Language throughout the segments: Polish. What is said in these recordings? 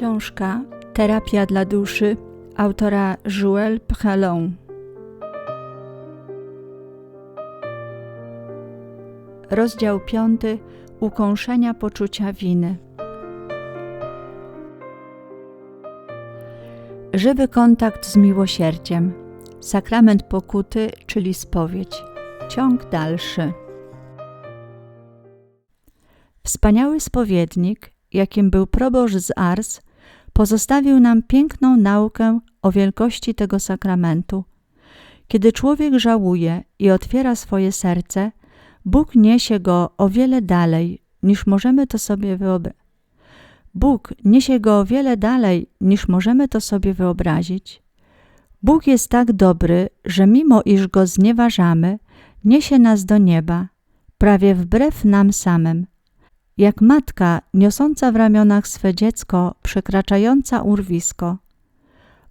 Książka Terapia dla duszy autora Joël Prelon. Rozdział piąty Ukąszenia poczucia winy. Żywy kontakt z miłosierdziem. Sakrament pokuty, czyli spowiedź. Ciąg dalszy. Wspaniały spowiednik, jakim był proboszcz z Ars, pozostawił nam piękną naukę o wielkości tego sakramentu. Kiedy człowiek żałuje i otwiera swoje serce, Bóg niesie go o wiele dalej, niż możemy to sobie wyobrazić. Bóg niesie go o wiele dalej, niż możemy to sobie wyobrazić. Bóg jest tak dobry, że mimo iż go znieważamy, niesie nas do nieba, prawie wbrew nam samym. Jak matka niosąca w ramionach swe dziecko, przekraczająca urwisko.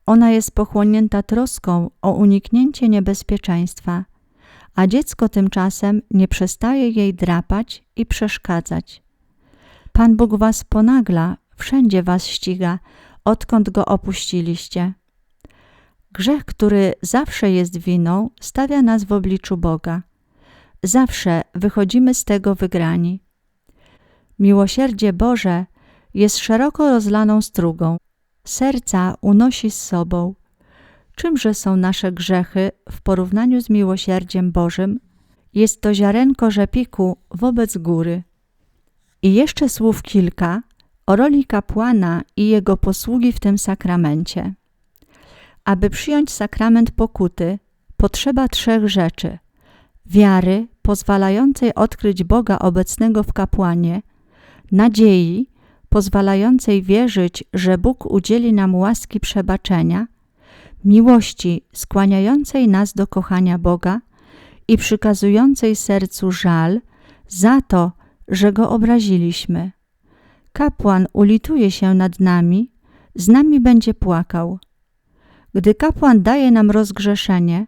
Ona jest pochłonięta troską o uniknięcie niebezpieczeństwa, a dziecko tymczasem nie przestaje jej drapać i przeszkadzać. Pan Bóg was ponagla, wszędzie was ściga, odkąd go opuściliście. Grzech, który zawsze jest winą, stawia nas w obliczu Boga. Zawsze wychodzimy z tego wygrani. Miłosierdzie Boże jest szeroko rozlaną strugą. Serca unosi z sobą. Czymże są nasze grzechy w porównaniu z miłosierdziem Bożym? Jest to ziarenko rzepiku wobec góry. I jeszcze słów kilka o roli kapłana i jego posługi w tym sakramencie. Aby przyjąć sakrament pokuty, potrzeba trzech rzeczy: wiary, pozwalającej odkryć Boga obecnego w kapłanie, nadziei, pozwalającej wierzyć, że Bóg udzieli nam łaski przebaczenia, miłości skłaniającej nas do kochania Boga i przykazującej sercu żal za to, że Go obraziliśmy. Kapłan ulituje się nad nami, z nami będzie płakał. Gdy kapłan daje nam rozgrzeszenie,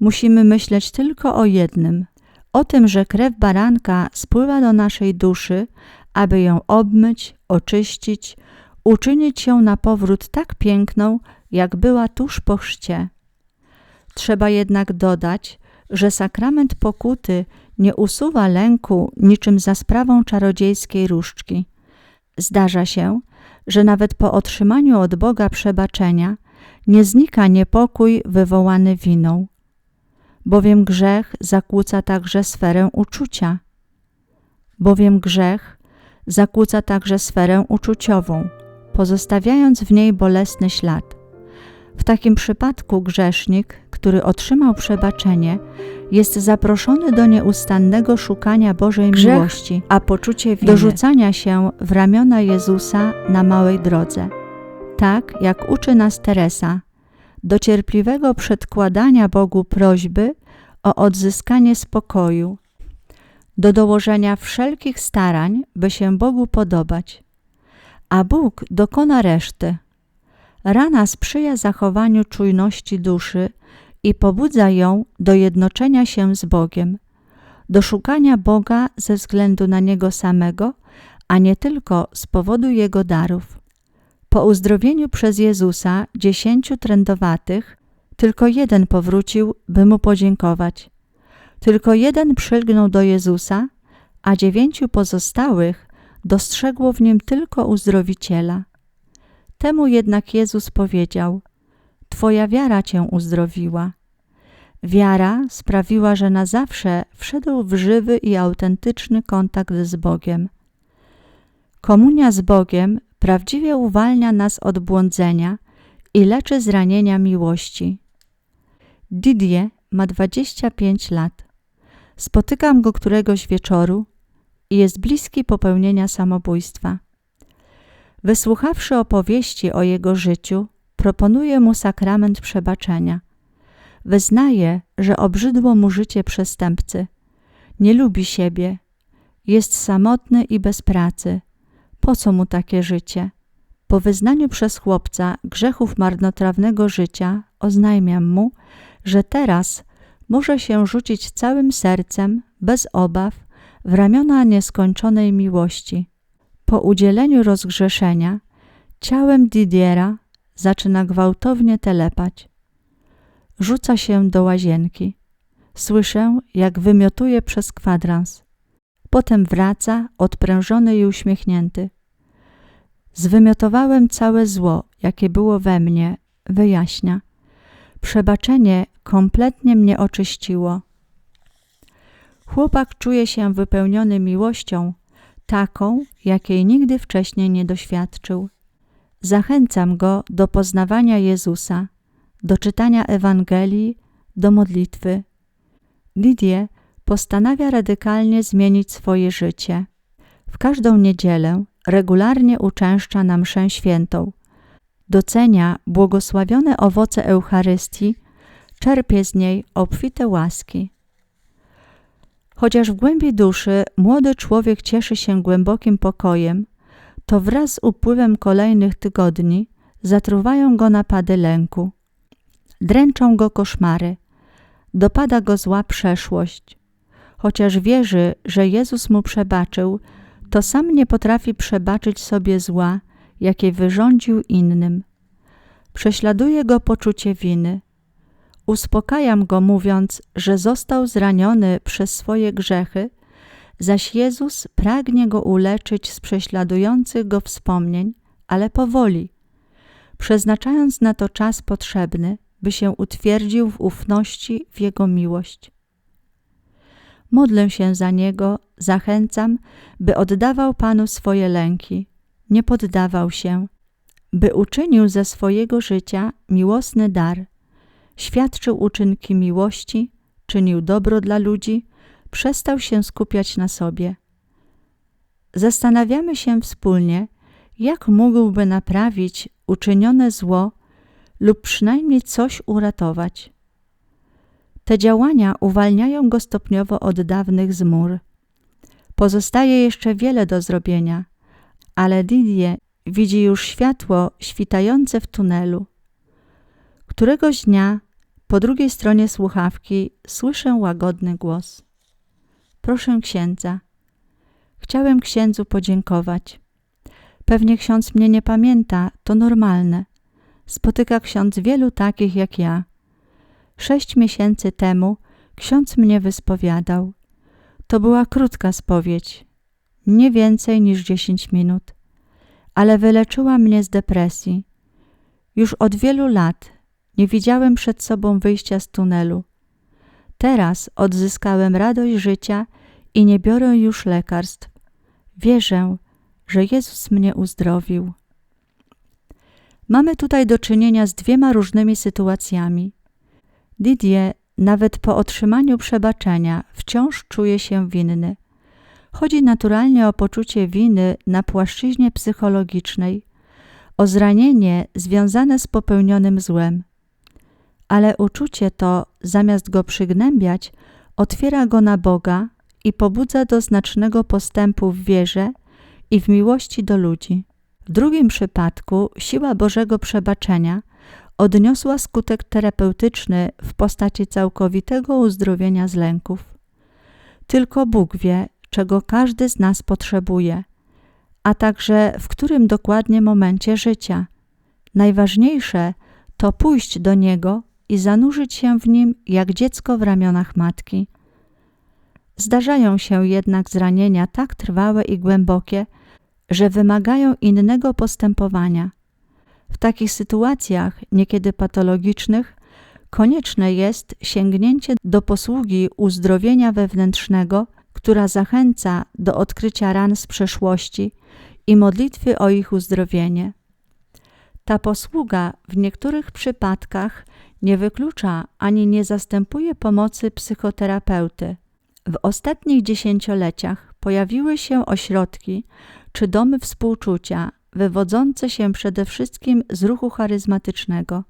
musimy myśleć tylko o jednym – o tym, że krew baranka spływa do naszej duszy, aby ją obmyć, oczyścić, uczynić ją na powrót tak piękną, jak była tuż po chrzcie. Trzeba jednak dodać, że sakrament pokuty nie usuwa lęku niczym za sprawą czarodziejskiej różdżki. Zdarza się, że nawet po otrzymaniu od Boga przebaczenia nie znika niepokój wywołany winą, bowiem grzech zakłóca także sferę uczucia, bowiem grzech zakłóca także sferę uczuciową, pozostawiając w niej bolesny ślad. W takim przypadku grzesznik, który otrzymał przebaczenie, jest zaproszony do nieustannego szukania Bożej Grzech, miłości, a poczucie winy. do rzucania się w ramiona Jezusa na małej drodze. Tak jak uczy nas Teresa, do cierpliwego przedkładania Bogu prośby o odzyskanie spokoju, do dołożenia wszelkich starań, by się Bogu podobać, a Bóg dokona reszty. Rana sprzyja zachowaniu czujności duszy i pobudza ją do jednoczenia się z Bogiem, do szukania Boga ze względu na Niego samego, a nie tylko z powodu Jego darów. Po uzdrowieniu przez Jezusa dziesięciu trędowatych, tylko jeden powrócił, by mu podziękować. Tylko jeden przylgnął do Jezusa, a dziewięciu pozostałych dostrzegło w nim tylko uzdrowiciela. Temu jednak Jezus powiedział: Twoja wiara cię uzdrowiła. Wiara sprawiła, że na zawsze wszedł w żywy i autentyczny kontakt z Bogiem. Komunia z Bogiem prawdziwie uwalnia nas od błądzenia i leczy zranienia miłości. Didier ma 25 lat. Spotykam go któregoś wieczoru i jest bliski popełnienia samobójstwa. Wysłuchawszy opowieści o jego życiu, proponuję mu sakrament przebaczenia. Wyznaje, że obrzydło mu życie przestępcy. Nie lubi siebie. Jest samotny i bez pracy. Po co mu takie życie? Po wyznaniu przez chłopca grzechów marnotrawnego życia oznajmiam mu, że teraz może się rzucić całym sercem, bez obaw, w ramiona nieskończonej miłości. Po udzieleniu rozgrzeszenia Ciałem Didiera zaczyna gwałtownie telepać. Rzuca się do łazienki. Słyszę, jak wymiotuje przez kwadrans. Potem wraca, odprężony i uśmiechnięty. Zwymiotowałem całe zło, jakie było we mnie, wyjaśnia. Przebaczenie kompletnie mnie oczyściło. Chłopak czuje się wypełniony miłością, taką, jakiej nigdy wcześniej nie doświadczył. Zachęcam go do poznawania Jezusa, do czytania Ewangelii, do modlitwy. Didier postanawia radykalnie zmienić swoje życie. W każdą niedzielę regularnie uczęszcza na mszę świętą. Docenia błogosławione owoce Eucharystii, czerpie z niej obfite łaski. Chociaż w głębi duszy młody człowiek cieszy się głębokim pokojem, to wraz z upływem kolejnych tygodni zatruwają go napady lęku. Dręczą go koszmary, dopada go zła przeszłość. Chociaż wierzy, że Jezus mu przebaczył, to sam nie potrafi przebaczyć sobie zła, jakie wyrządził innym. Prześladuje go poczucie winy. Uspokajam go, mówiąc, że został zraniony przez swoje grzechy, zaś Jezus pragnie go uleczyć z prześladujących go wspomnień, ale powoli, przeznaczając na to czas potrzebny, by się utwierdził w ufności w Jego miłość. Modlę się za niego, zachęcam, by oddawał Panu swoje lęki, nie poddawał się, by uczynił ze swojego życia miłosny dar, świadczył uczynki miłości, czynił dobro dla ludzi, przestał się skupiać na sobie. Zastanawiamy się wspólnie, jak mógłby naprawić uczynione zło lub przynajmniej coś uratować. Te działania uwalniają go stopniowo od dawnych zmur. Pozostaje jeszcze wiele do zrobienia, ale Didier widzi już światło świtające w tunelu. Któregoś dnia po drugiej stronie słuchawki słyszę łagodny głos. Proszę księdza. Chciałem księdzu podziękować. Pewnie ksiądz mnie nie pamięta, to normalne. Spotyka ksiądz wielu takich jak ja. Sześć miesięcy temu ksiądz mnie wyspowiadał. To była krótka spowiedź, nie więcej niż dziesięć minut, ale wyleczyła mnie z depresji. Już od wielu lat nie widziałem przed sobą wyjścia z tunelu. Teraz odzyskałem radość życia i nie biorę już lekarstw. Wierzę, że Jezus mnie uzdrowił. Mamy tutaj do czynienia z dwiema różnymi sytuacjami. Didier nawet po otrzymaniu przebaczenia wciąż czuje się winny. Chodzi naturalnie o poczucie winy na płaszczyźnie psychologicznej, o zranienie związane z popełnionym złem. Ale uczucie to, zamiast go przygnębiać, otwiera go na Boga i pobudza do znacznego postępu w wierze i w miłości do ludzi. W drugim przypadku siła Bożego przebaczenia odniosła skutek terapeutyczny w postaci całkowitego uzdrowienia z lęków. Tylko Bóg wie, czego każdy z nas potrzebuje, a także w którym dokładnie momencie życia. Najważniejsze to pójść do Niego i zanurzyć się w Nim jak dziecko w ramionach matki. Zdarzają się jednak zranienia tak trwałe i głębokie, że wymagają innego postępowania. W takich sytuacjach, niekiedy patologicznych, konieczne jest sięgnięcie do posługi uzdrowienia wewnętrznego, która zachęca do odkrycia ran z przeszłości i modlitwy o ich uzdrowienie. Ta posługa w niektórych przypadkach nie wyklucza ani nie zastępuje pomocy psychoterapeuty. W ostatnich dziesięcioleciach pojawiły się ośrodki czy domy współczucia, wywodzące się przede wszystkim z ruchu charyzmatycznego.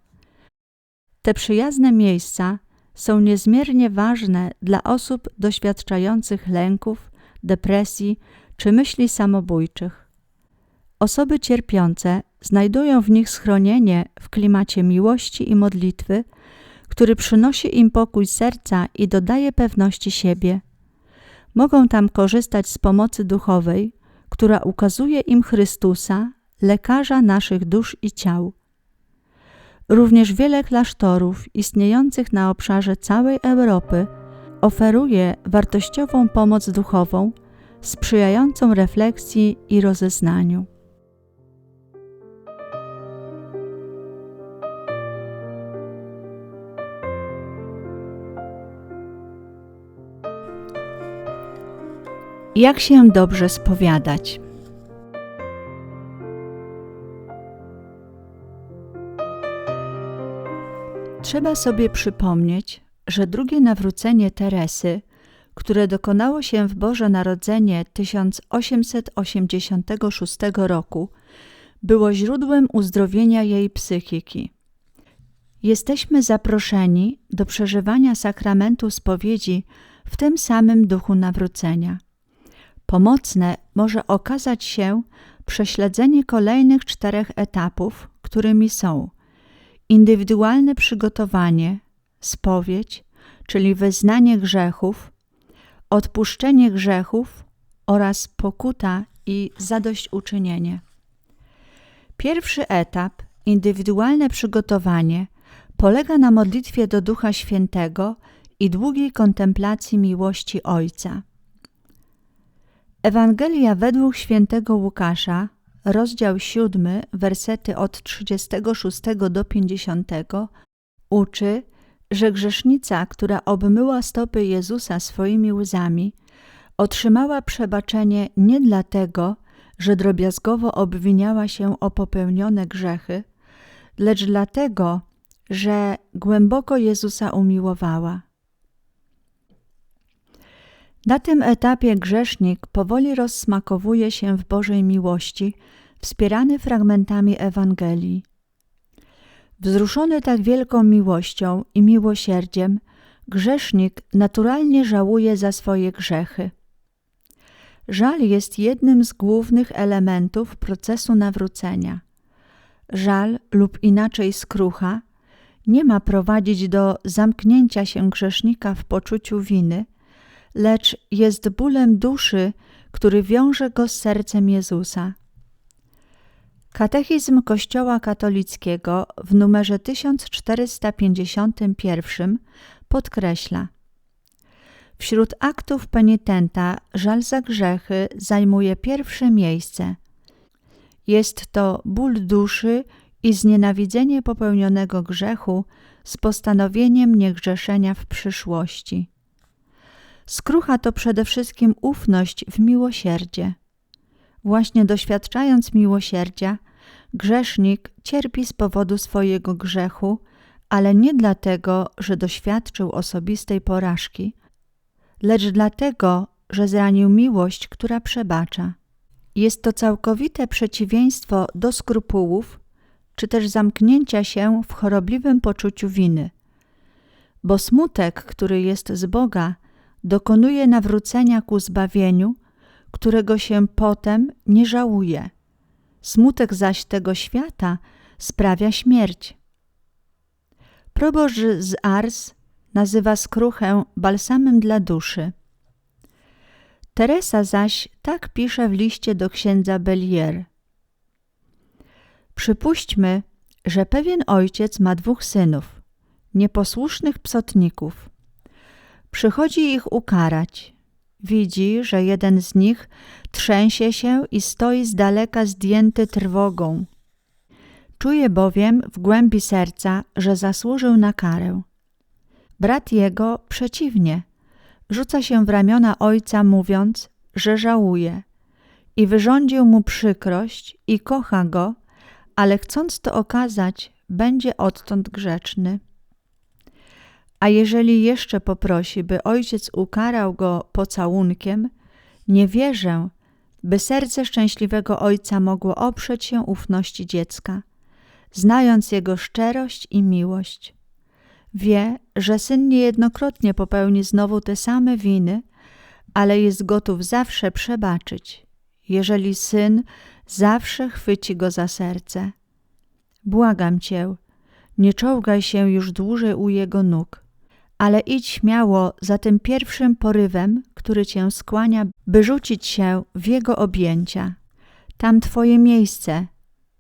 Te przyjazne miejsca są niezmiernie ważne dla osób doświadczających lęków, depresji czy myśli samobójczych. Osoby cierpiące znajdują w nich schronienie w klimacie miłości i modlitwy, który przynosi im pokój serca i dodaje pewności siebie. Mogą tam korzystać z pomocy duchowej, która ukazuje im Chrystusa, lekarza naszych dusz i ciał. Również wiele klasztorów istniejących na obszarze całej Europy oferuje wartościową pomoc duchową sprzyjającą refleksji i rozeznaniu. Jak się dobrze spowiadać? Trzeba sobie przypomnieć, że drugie nawrócenie Teresy, które dokonało się w Boże Narodzenie 1886 roku, było źródłem uzdrowienia jej psychiki. Jesteśmy zaproszeni do przeżywania sakramentu spowiedzi w tym samym duchu nawrócenia. Pomocne może okazać się prześledzenie kolejnych czterech etapów, którymi są indywidualne przygotowanie, spowiedź, czyli wyznanie grzechów, odpuszczenie grzechów oraz pokuta i zadośćuczynienie. Pierwszy etap, indywidualne przygotowanie, polega na modlitwie do Ducha Świętego i długiej kontemplacji miłości Ojca. Ewangelia według świętego Łukasza, rozdział 7, wersety od 36 do 50, uczy, że grzesznica, która obmyła stopy Jezusa swoimi łzami, otrzymała przebaczenie nie dlatego, że drobiazgowo obwiniała się o popełnione grzechy, lecz dlatego, że głęboko Jezusa umiłowała. Na tym etapie grzesznik powoli rozsmakowuje się w Bożej miłości, wspierany fragmentami Ewangelii. Wzruszony tak wielką miłością i miłosierdziem, grzesznik naturalnie żałuje za swoje grzechy. Żal jest jednym z głównych elementów procesu nawrócenia. Żal lub inaczej skrucha nie ma prowadzić do zamknięcia się grzesznika w poczuciu winy, lecz jest bólem duszy, który wiąże go z sercem Jezusa. Katechizm Kościoła katolickiego w numerze 1451 podkreśla: Wśród aktów penitenta żal za grzechy zajmuje pierwsze miejsce. Jest to ból duszy i znienawidzenie popełnionego grzechu z postanowieniem niegrzeszenia w przyszłości. Skrucha to przede wszystkim ufność w miłosierdzie. Właśnie doświadczając miłosierdzia, grzesznik cierpi z powodu swojego grzechu, ale nie dlatego, że doświadczył osobistej porażki, lecz dlatego, że zranił miłość, która przebacza. Jest to całkowite przeciwieństwo do skrupułów, czy też zamknięcia się w chorobliwym poczuciu winy. Bo smutek, który jest z Boga, dokonuje nawrócenia ku zbawieniu, którego się potem nie żałuje. Smutek zaś tego świata sprawia śmierć. Proboszcz z Ars nazywa skruchę balsamem dla duszy. Teresa zaś tak pisze w liście do księdza Bellier. Przypuśćmy, że pewien ojciec ma dwóch synów, nieposłusznych psotników. Przychodzi ich ukarać. Widzi, że jeden z nich trzęsie się i stoi z daleka zdjęty trwogą. Czuje bowiem w głębi serca, że zasłużył na karę. Brat jego przeciwnie, rzuca się w ramiona ojca, mówiąc, że żałuje i wyrządził mu przykrość i kocha go, ale chcąc to okazać, będzie odtąd grzeczny. A jeżeli jeszcze poprosi, by ojciec ukarał go pocałunkiem, nie wierzę, by serce szczęśliwego ojca mogło oprzeć się ufności dziecka, znając jego szczerość i miłość. Wie, że syn niejednokrotnie popełni znowu te same winy, ale jest gotów zawsze przebaczyć, jeżeli syn zawsze chwyci go za serce. Błagam cię, nie czołgaj się już dłużej u jego nóg ale idź śmiało za tym pierwszym porywem, który cię skłania, by rzucić się w jego objęcia. Tam twoje miejsce,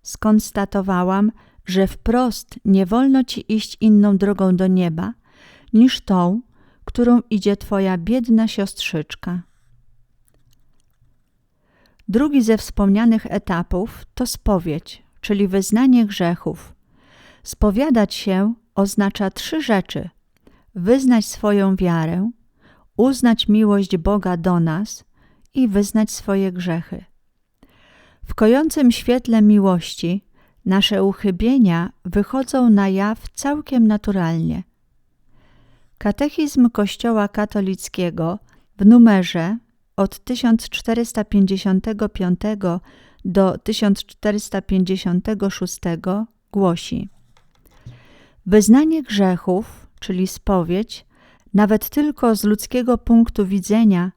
skonstatowałam, że wprost nie wolno ci iść inną drogą do nieba, niż tą, którą idzie twoja biedna siostrzyczka. Drugi ze wspomnianych etapów to spowiedź, czyli wyznanie grzechów. Spowiadać się oznacza trzy rzeczy: wyznać swoją wiarę, uznać miłość Boga do nas i wyznać swoje grzechy. W kojącym świetle miłości nasze uchybienia wychodzą na jaw całkiem naturalnie. Katechizm Kościoła katolickiego w numerze od 1455 do 1456 głosi: Wyznanie grzechów, czyli spowiedź, nawet tylko z ludzkiego punktu widzenia,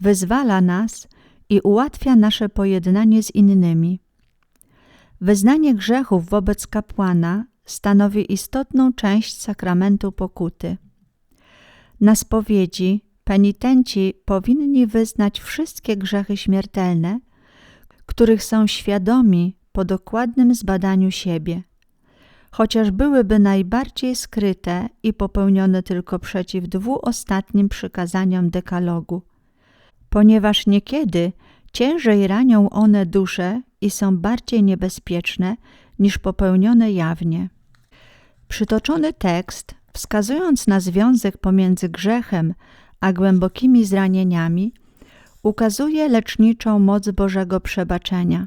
wyzwala nas i ułatwia nasze pojednanie z innymi. Wyznanie grzechów wobec kapłana stanowi istotną część sakramentu pokuty. Na spowiedzi penitenci powinni wyznać wszystkie grzechy śmiertelne, których są świadomi po dokładnym zbadaniu siebie, chociaż byłyby najbardziej skryte i popełnione tylko przeciw dwu ostatnim przykazaniom dekalogu, ponieważ niekiedy ciężej ranią one duszę i są bardziej niebezpieczne niż popełnione jawnie. Przytoczony tekst, wskazując na związek pomiędzy grzechem a głębokimi zranieniami, ukazuje leczniczą moc Bożego przebaczenia.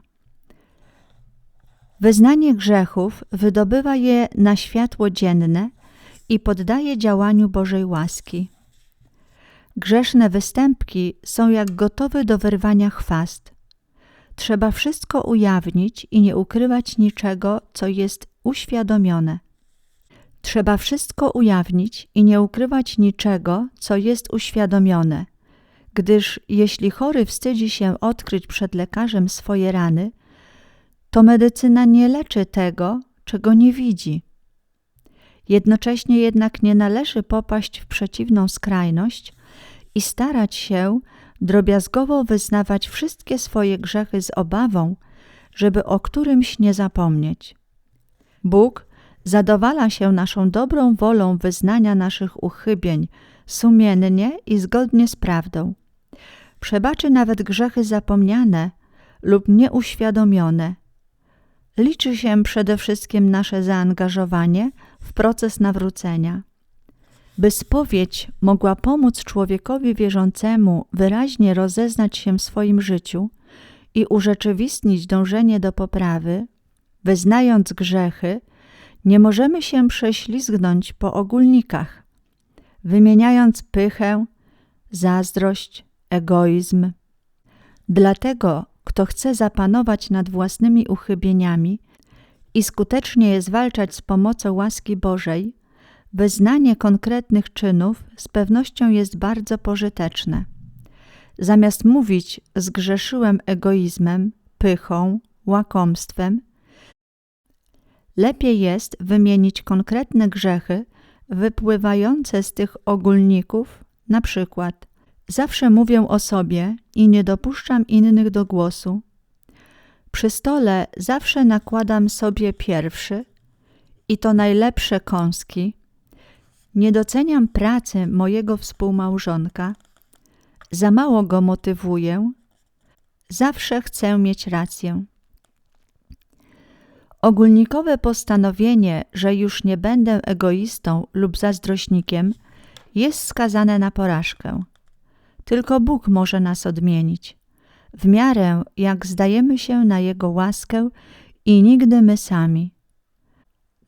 Wyznanie grzechów wydobywa je na światło dzienne i poddaje działaniu Bożej łaski. Grzeszne występki są jak gotowe do wyrwania chwast. Trzeba wszystko ujawnić i nie ukrywać niczego, co jest uświadomione. Trzeba wszystko ujawnić i nie ukrywać niczego, co jest uświadomione, gdyż jeśli chory wstydzi się odkryć przed lekarzem swoje rany, to medycyna nie leczy tego, czego nie widzi. Jednocześnie jednak nie należy popaść w przeciwną skrajność i starać się drobiazgowo wyznawać wszystkie swoje grzechy z obawą, żeby o którymś nie zapomnieć. Bóg zadowala się naszą dobrą wolą wyznania naszych uchybień sumiennie i zgodnie z prawdą. Przebaczy nawet grzechy zapomniane lub nieuświadomione. Liczy się przede wszystkim nasze zaangażowanie w proces nawrócenia. By spowiedź mogła pomóc człowiekowi wierzącemu wyraźnie rozeznać się w swoim życiu i urzeczywistnić dążenie do poprawy, wyznając grzechy, nie możemy się prześlizgnąć po ogólnikach, wymieniając pychę, zazdrość, egoizm. Dlatego, kto chce zapanować nad własnymi uchybieniami i skutecznie je zwalczać z pomocą łaski Bożej, wyznanie konkretnych czynów z pewnością jest bardzo pożyteczne. Zamiast mówić zgrzeszyłem egoizmem, pychą, łakomstwem, lepiej jest wymienić konkretne grzechy wypływające z tych ogólników, na przykład zawsze mówię o sobie i nie dopuszczam innych do głosu. Przy stole zawsze nakładam sobie pierwszy i to najlepsze kąski, nie doceniam pracy mojego współmałżonka, za mało go motywuję, zawsze chcę mieć rację. Ogólnikowe postanowienie, że już nie będę egoistą lub zazdrośnikiem, jest skazane na porażkę. Tylko Bóg może nas odmienić. W miarę jak zdajemy się na Jego łaskę i nigdy my sami.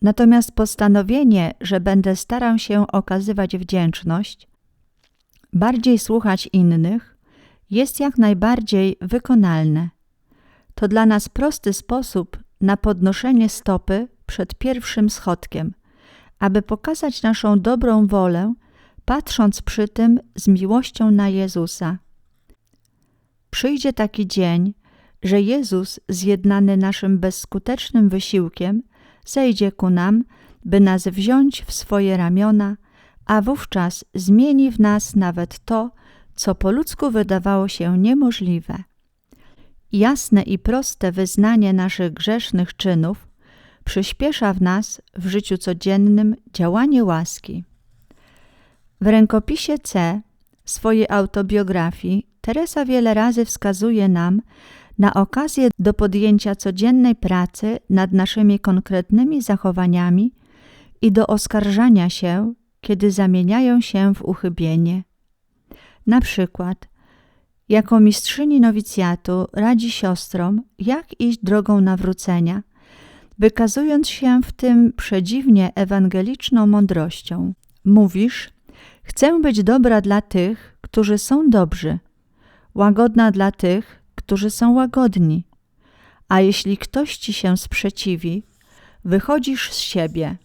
Natomiast postanowienie, że będę starał się okazywać wdzięczność, bardziej słuchać innych, jest jak najbardziej wykonalne. To dla nas prosty sposób na podnoszenie stopy przed pierwszym schodkiem, aby pokazać naszą dobrą wolę, patrząc przy tym z miłością na Jezusa. Przyjdzie taki dzień, że Jezus, zjednany naszym bezskutecznym wysiłkiem, zejdzie ku nam, by nas wziąć w swoje ramiona, a wówczas zmieni w nas nawet to, co po ludzku wydawało się niemożliwe. Jasne i proste wyznanie naszych grzesznych czynów przyspiesza w nas w życiu codziennym działanie łaski. W rękopisie C swojej autobiografii Teresa wiele razy wskazuje nam na okazję do podjęcia codziennej pracy nad naszymi konkretnymi zachowaniami i do oskarżania się, kiedy zamieniają się w uchybienie. Na przykład, jako mistrzyni nowicjatu radzi siostrom, jak iść drogą nawrócenia, wykazując się w tym przedziwnie ewangeliczną mądrością. Mówisz, chcę być dobra dla tych, którzy są dobrzy, łagodna dla tych, którzy są łagodni. A jeśli ktoś ci się sprzeciwi, wychodzisz z siebie.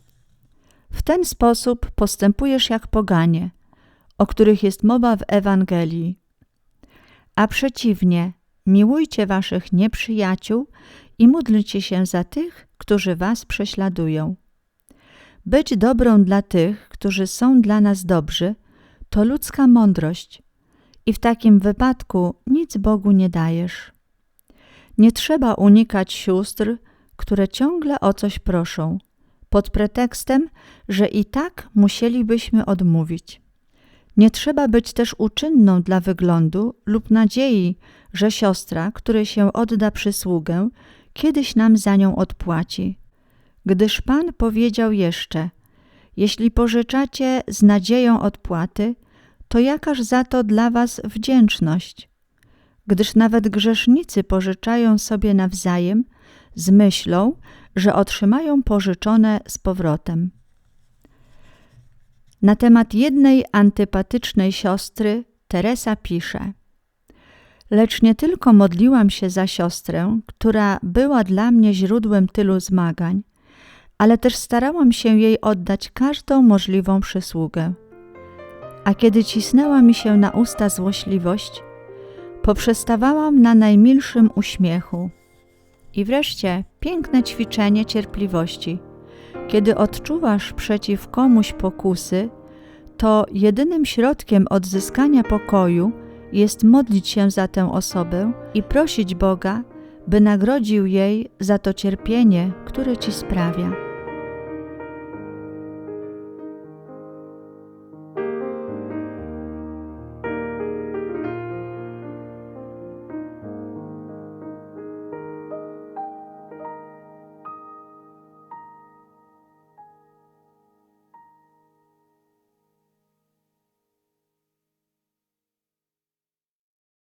W ten sposób postępujesz jak poganie, o których jest mowa w Ewangelii. A przeciwnie, miłujcie waszych nieprzyjaciół i módlcie się za tych, którzy was prześladują. Być dobrą dla tych, którzy są dla nas dobrzy, to ludzka mądrość i w takim wypadku nic Bogu nie dajesz. Nie trzeba unikać sióstr, które ciągle o coś proszą, pod pretekstem, że i tak musielibyśmy odmówić. Nie trzeba być też uczynną dla wyglądu lub nadziei, że siostra, której się odda przysługę, kiedyś nam za nią odpłaci. Gdyż Pan powiedział jeszcze: Jeśli pożyczacie z nadzieją odpłaty, to jakaż za to dla was wdzięczność? Gdyż nawet grzesznicy pożyczają sobie nawzajem z myślą, że otrzymają pożyczone z powrotem. Na temat jednej antypatycznej siostry Teresa pisze: Lecz nie tylko modliłam się za siostrę, która była dla mnie źródłem tylu zmagań, ale też starałam się jej oddać każdą możliwą przysługę. A kiedy cisnęła mi się na usta złośliwość, poprzestawałam na najmilszym uśmiechu. I wreszcie piękne ćwiczenie cierpliwości. Kiedy odczuwasz przeciw komuś pokusy, to jedynym środkiem odzyskania pokoju jest modlić się za tę osobę i prosić Boga, by nagrodził jej za to cierpienie, które ci sprawia.